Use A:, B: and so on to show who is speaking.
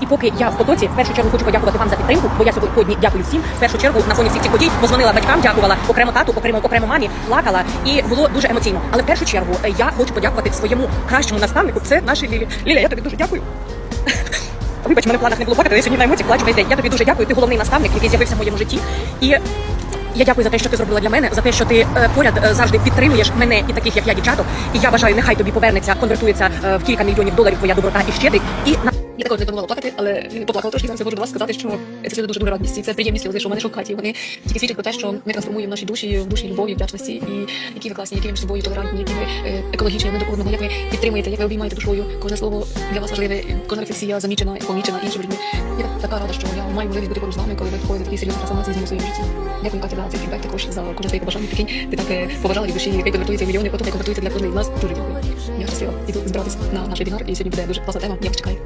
A: І поки я в потоці, в першу чергу хочу подякувати вам за підтримку, бо я сьогодні дякую всім. В першу чергу на фоні всіх цих подій позвонила батькам, дякувала окремо тату, окремо окремо мамі, плакала і було дуже емоційно. Але в першу чергу е, я хочу подякувати своєму кращому наставнику. Це нашій Лілі. Ліля, я тобі дуже дякую. Вибач, мене в планах не було плакати, я сьогодні на емоціях плачу весь день. Я тобі дуже дякую. Ти головний наставник, який з'явився в моєму житті. І я дякую за те, що ти зробила для мене, за те, що ти е, поряд е, завжди підтримуєш мене і таких, як я, дівчаток. І я бажаю, нехай тобі повернеться, конвертується е, в кілька мільйонів доларів твоя доброта і щедрий. І на
B: Я також не планувала плакати, але поплакала трошки. Зараз я можу до вас сказати, що це сльози дуже дуже радісні. Це приємні сльози, що в мене що в хаті. Вони тільки свідчать про те, що ми трансформуємо наші душі в душі любові, вдячності, і які ви класні, які ви між собою толерантні, які ви е, екологічні один до одного, як ви підтримуєте, як ви обіймаєте душою. Кожне слово для вас важливе, кожна рефлексія замічена, помічена іншими людьми. Я така рада, що я маю можливість бути поруч з вами, коли ви входите такі серйозні трансформації зміни в своєму житті. Дякую, Катя, за цей фідбек також за кожне своє побажання. Прикинь, ти так е, побажала від душі, який конвертується в мільйони, потім конвертується для кожної з нас. Дуже дякую. Я щаслива. Іду збиратися на наш вебінар, і сьогодні буде дуже класна тема. Я вас чекаю.